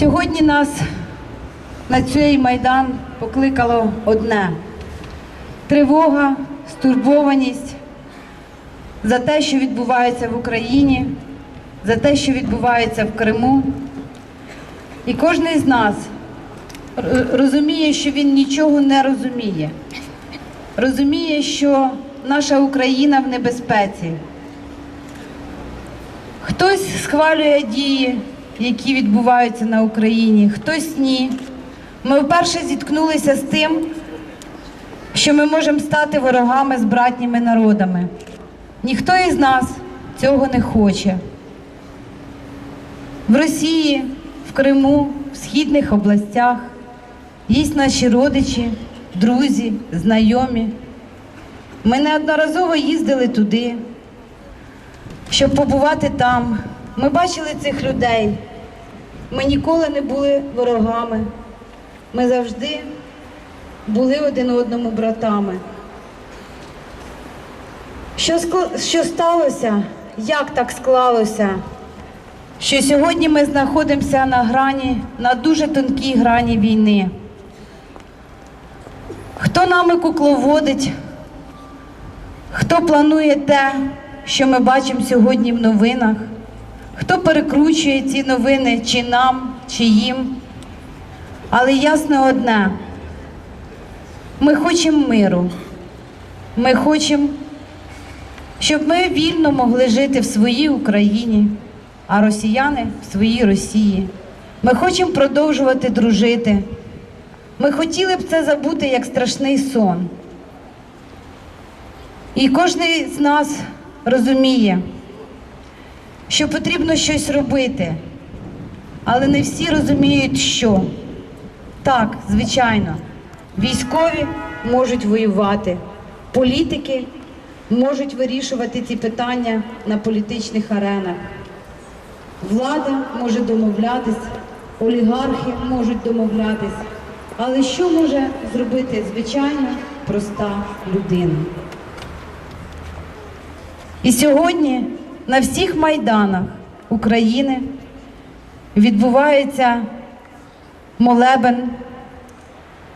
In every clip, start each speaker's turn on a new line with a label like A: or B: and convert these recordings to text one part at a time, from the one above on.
A: Сьогодні нас на цей майдан покликало одне тривога, стурбованість за те, що відбувається в Україні, за те, що відбувається в Криму. І кожен з нас розуміє, що він нічого не розуміє. Розуміє, що наша Україна в небезпеці. Хтось схвалює дії, які відбуваються на Україні, хтось ні. Ми вперше зіткнулися з тим, що ми можемо стати ворогами з братніми народами. Ніхто із нас цього не хоче. В Росії, в Криму, в східних областях є наші родичі, друзі, знайомі. Ми неодноразово їздили туди, щоб побувати там. Ми бачили цих людей. Ми ніколи не були ворогами. Ми завжди були один одному братами. Що, що сталося? Як так склалося? Що сьогодні ми знаходимося на грані, на дуже тонкій грані війни. Хто нами кукловодить? Хто планує те, що ми бачимо сьогодні в новинах? Хто перекручує ці новини чи нам, чи їм? Але ясно одне: ми хочемо миру. Ми хочемо, щоб ми вільно могли жити в своїй Україні, а росіяни в своїй Росії. Ми хочемо продовжувати дружити. Ми хотіли б це забути як страшний сон. І кожен з нас розуміє, що потрібно щось робити, але не всі розуміють, що. Так, звичайно, військові можуть воювати, політики можуть вирішувати ці питання на політичних аренах. Влада може домовлятись, олігархи можуть домовлятись. Але що може зробити звичайна проста людина? І сьогодні на всіх майданах України відбувається молебен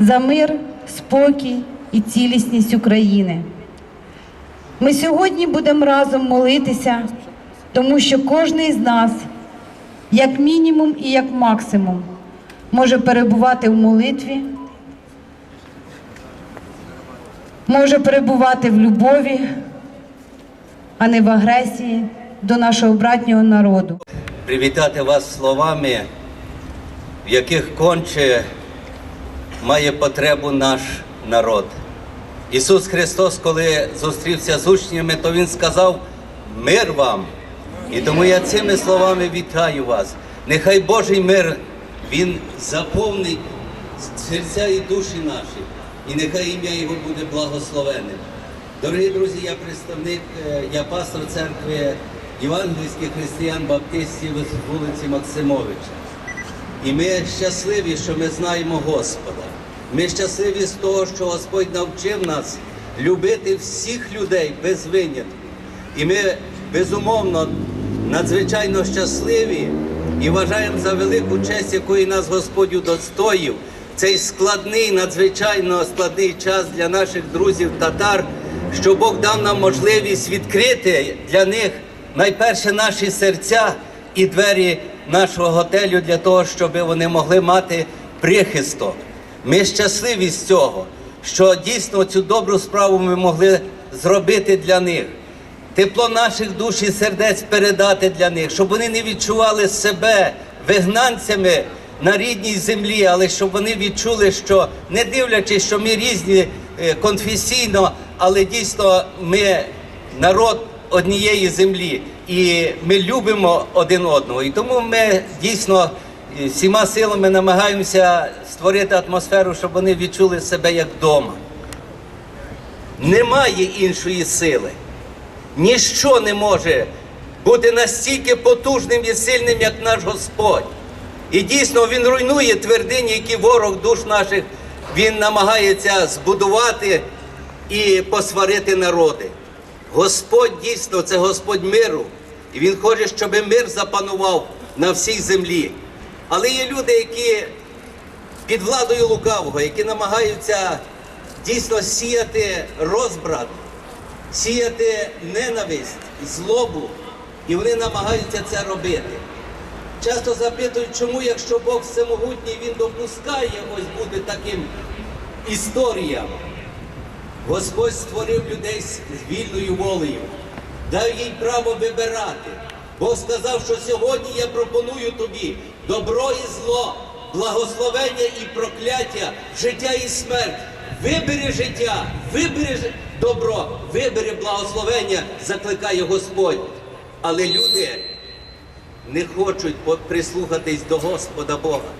A: за мир, спокій і цілісність України. Ми сьогодні будемо разом молитися, тому що кожен із нас, як мінімум і як максимум, може перебувати в молитві, може перебувати в любові, а не в агресії до нашого братнього народу.
B: привітати вас словами, в яких конче має потребу наш народ. Ісус Христос, коли зустрівся з учнями, то Він сказав мир вам. І тому я цими словами вітаю вас. Нехай Божий мир Він заповнить серця і душі наші, і нехай ім'я Його буде благословенним. Дорогі друзі, я представник, е, я пастор церкви євангельських християн-баптистів з вулиці Максимовича. І ми щасливі, що ми знаємо Господа. Ми щасливі з того, що Господь навчив нас любити всіх людей без винятку. І ми безумовно надзвичайно щасливі і вважаємо за велику честь, якої нас Господь удостоїв. Цей складний, надзвичайно складний час для наших друзів татар, що Бог дав нам можливість відкрити для них найперше наші серця і двері нашого готелю для того, щоб вони могли мати прихисток. Ми щасливі з цього, що дійсно цю добру справу ми могли зробити для них. Тепло наших душ і сердець передати для них, щоб вони не відчували себе вигнанцями на рідній землі, але щоб вони відчули, що не дивлячись, що ми різні конфесійно, але дійсно ми народ однієї землі, і ми любимо один одного. І тому ми дійсно е, всіма силами намагаємося створити атмосферу, щоб вони відчули себе як вдома. Немає іншої сили. Ніщо не може бути настільки потужним і сильним, як наш Господь. І дійсно Він руйнує твердині, які ворог душ наших він намагається збудувати і посварити народи. Господь дійсно це Господь миру. І Він хоче, щоб мир запанував на всій землі. Але є люди, які під владою лукавого, які намагаються дійсно сіяти розбрат, сіяти ненависть, злобу, і вони намагаються це робити. Часто запитують, чому, якщо Бог всемогутній, Він допускає ось бути таким історіям. Господь створив людей з вільною волею, дав їй право вибирати. Бог сказав, що сьогодні я пропоную тобі добро і зло, благословення і прокляття, життя і смерть. Вибери життя, вибери добро, вибери благословення, закликає Господь. Але люди не хочуть прислухатись до Господа Бога.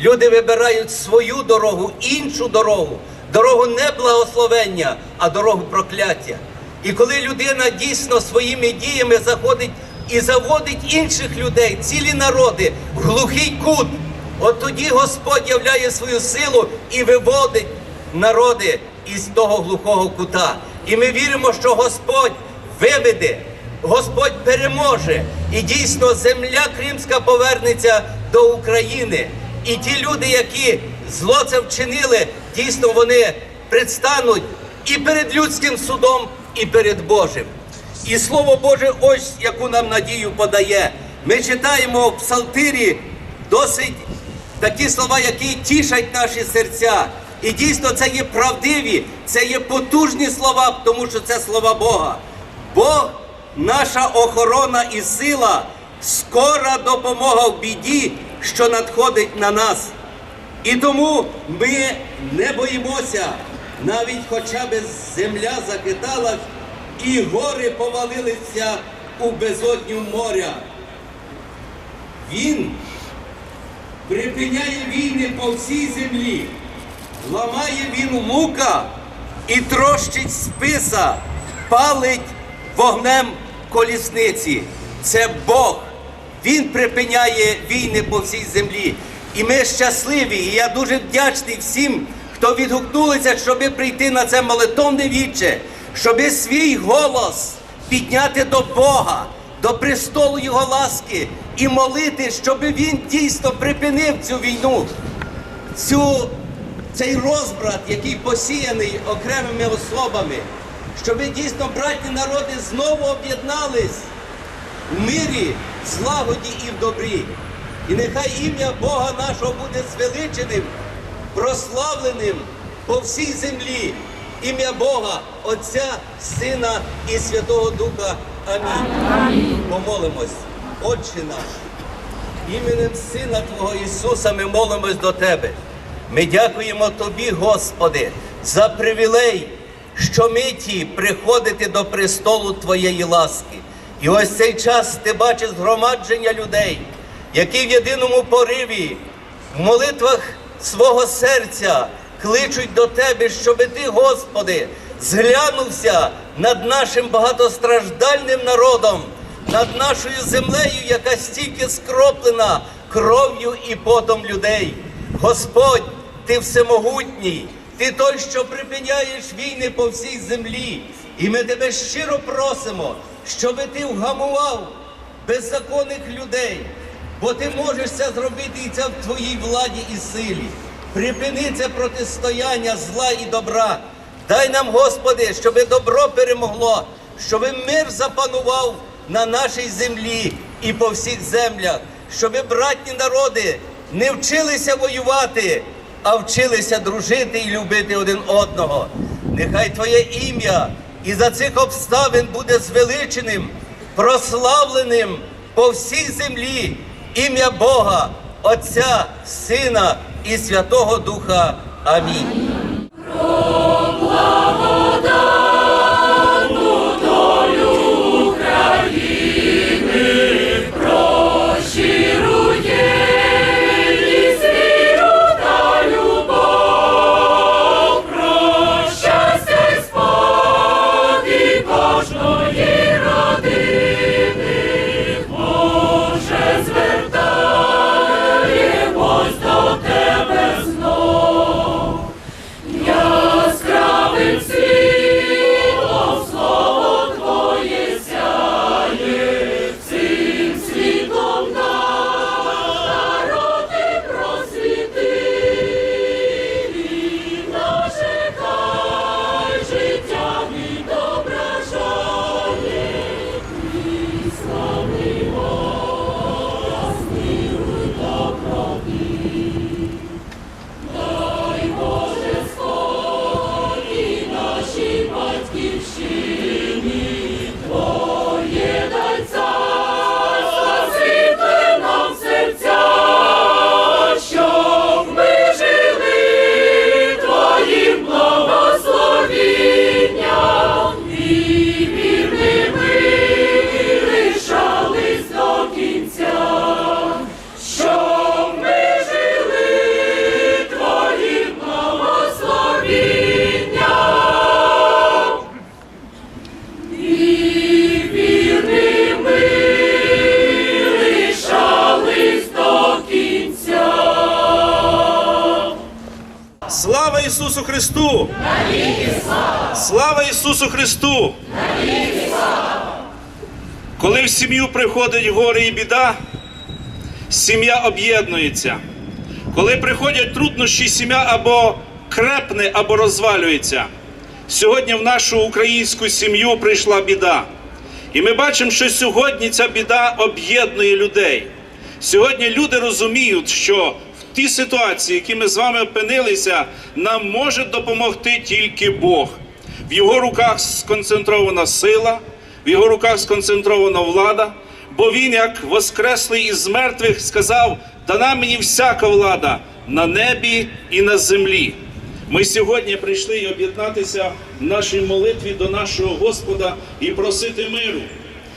B: Люди вибирають свою дорогу, іншу дорогу, дорогу не благословення, а дорогу прокляття. І коли людина дійсно своїми діями заходить і заводить інших людей, цілі народи в глухий кут, от тоді Господь являє свою силу і виводить народи із того глухого кута. І ми віримо, що Господь виведе Господь переможе, і дійсно земля кримська повернеться до України. І ті люди, які зло це вчинили, дійсно вони предстануть і перед людським судом, і перед Божим. І Слово Боже, ось яку нам надію подає. Ми читаємо в Псалтирі досить такі слова, які тішать наші серця. І дійсно це є правдиві, це є потужні слова, тому що це слова Бога. Бог наша охорона і сила, скора допомога в біді, що надходить на нас. І тому ми не боїмося, навіть хоча б земля захиталась, і гори повалилися у безодню моря. Він припиняє війни по всій землі, ламає він лука і трощить списа, палить вогнем колісниці. Це Бог. Він припиняє війни по всій землі. І ми щасливі. І я дуже вдячний всім, хто відгукнулися, щоби прийти на це молитовне віче, щоби свій голос підняти до Бога, до престолу Його ласки і молити, щоб він дійсно припинив цю війну, цю, цей розбрат, який посіяний окремими особами, щоб дійсно братні народи знову об'єднались в мирі, злагоді і в добрі. І нехай ім'я Бога нашого буде звеличеним, прославленим по всій землі. Ім'я Бога, Отця, Сина і Святого Духа. Амінь. Помолимось. Отче наш, іменем Сина Твого Ісуса ми молимось до Тебе. Ми дякуємо Тобі, Господи, за привілей, щомиті приходити до престолу Твоєї ласки. І ось цей час ти бачиш згромадження людей, які в єдиному пориві, в молитвах свого серця кличуть до Тебе, щоби Ти, Господи, зглянувся над нашим багатостраждальним народом, над нашою землею, яка стільки скроплена кров'ю і потом людей. Господь, Ти всемогутній, Ти той, що припиняєш війни по всій землі. І ми тебе щиро просимо, щоби ти вгамував беззаконних людей, бо ти можеш це зробити і це в твоїй владі і силі. Припини це протистояння зла і добра. Дай нам, Господи, щоби добро перемогло, щоби мир запанував на нашій землі і по всіх землях, щоби братні народи не вчилися воювати, а вчилися дружити і любити один одного. Нехай Твоє ім'я і за цих обставин буде звеличеним, прославленим по всій землі ім'я Бога, Отця, Сина і Святого Духа. Амінь.
C: Сім'ю приходить горе і біда, сім'я об'єднується. Коли приходять труднощі, сім'я або крепне, або розвалюється. Сьогодні в нашу українську сім'ю прийшла біда. І ми бачимо, що сьогодні ця біда об'єднує людей. Сьогодні люди розуміють, що в тій ситуації, в якій ми з вами опинилися, нам може допомогти тільки Бог. В його руках сконцентрована сила, в його руках сконцентрована влада, бо він, як воскреслий із мертвих, сказав: дана мені всяка влада на небі і на землі. Ми сьогодні прийшли об'єднатися в нашій молитві до нашого Господа і просити миру.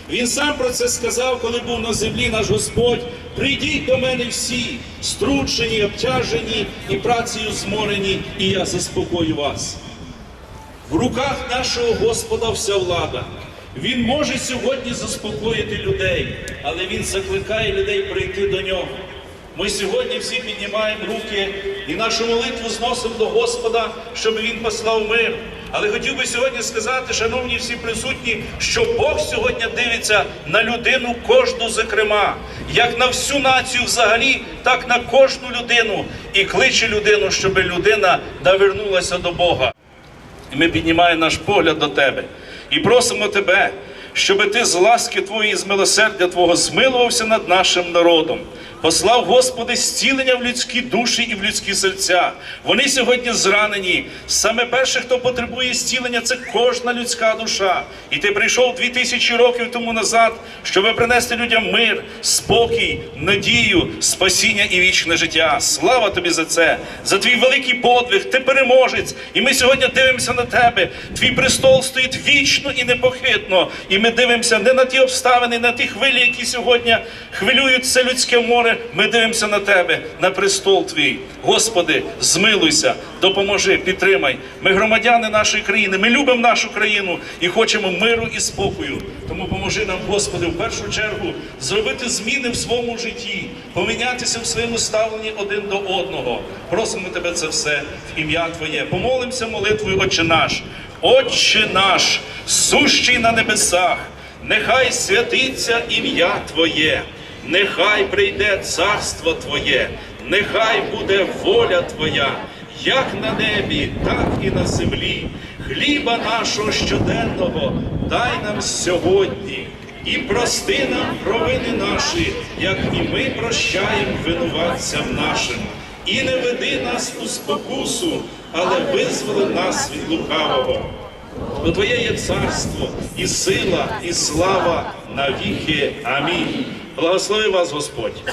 C: Він сам про це сказав, коли був на землі наш Господь. Прийдіть до мене всі, стручені, обтяжені і працею зморені, і я заспокою вас. В руках нашого Господа вся влада. Він може сьогодні заспокоїти людей, але Він закликає людей прийти до нього. Ми сьогодні всі піднімаємо руки і нашу молитву зносимо до Господа, щоб Він послав мир. Але хотів би сьогодні сказати, шановні всі присутні, що Бог сьогодні дивиться на людину кожну зокрема, як на всю націю взагалі, так на кожну людину і кличе людину, щоб людина навернулася до Бога. І ми піднімаємо наш погляд до тебе і просимо тебе, щоби ти з ласки Твої і з милосердя Твого змилувався над нашим народом. Послав, Господи, зцілення в людські душі і в людські серця. Вони сьогодні зранені. Саме перше, хто потребує зцілення, це кожна людська душа. І ти прийшов дві тисячі років тому назад, щоб принести людям мир, спокій, надію, спасіння і вічне життя. Слава тобі за це, за твій великий подвиг, ти переможець. І ми сьогодні дивимося на тебе. Твій престол стоїть вічно і непохитно. І ми дивимося не на ті обставини, не на ті хвилі, які сьогодні хвилюють це людське море. Ми дивимося на тебе, на престол твій. Господи, змилуйся, допоможи, підтримай. Ми громадяни нашої країни, ми любимо нашу країну і хочемо миру і спокою. Тому поможи нам, Господи, в першу чергу зробити зміни в своєму житті, помінятися в своєму ставленні один до одного. Просимо тебе це все в ім'я Твоє. Помолимося молитвою, Отче наш. Отче наш, сущий на небесах, нехай святиться ім'я Твоє. Нехай прийде царство Твоє, нехай буде воля Твоя, як на небі, так і на землі. Хліба нашого щоденного дай нам сьогодні і прости нам провини наші, як і ми прощаємо винуватцям нашим. І не веди нас у спокусу, але визволи нас від лукавого. Бо Твоє є царство, і сила, і слава навіки. Амінь. Благослови вас Господь.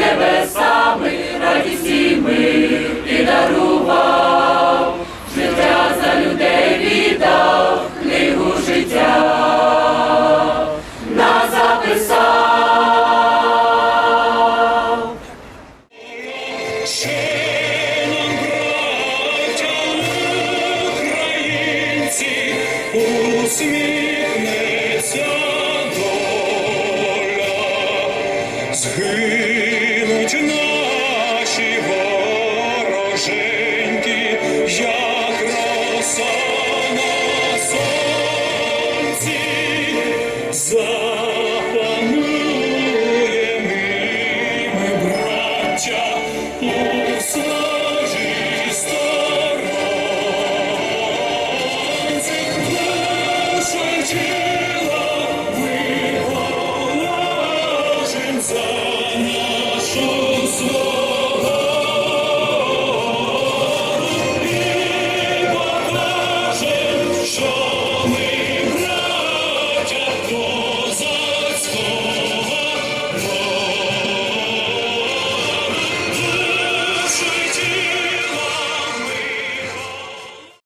C: Ще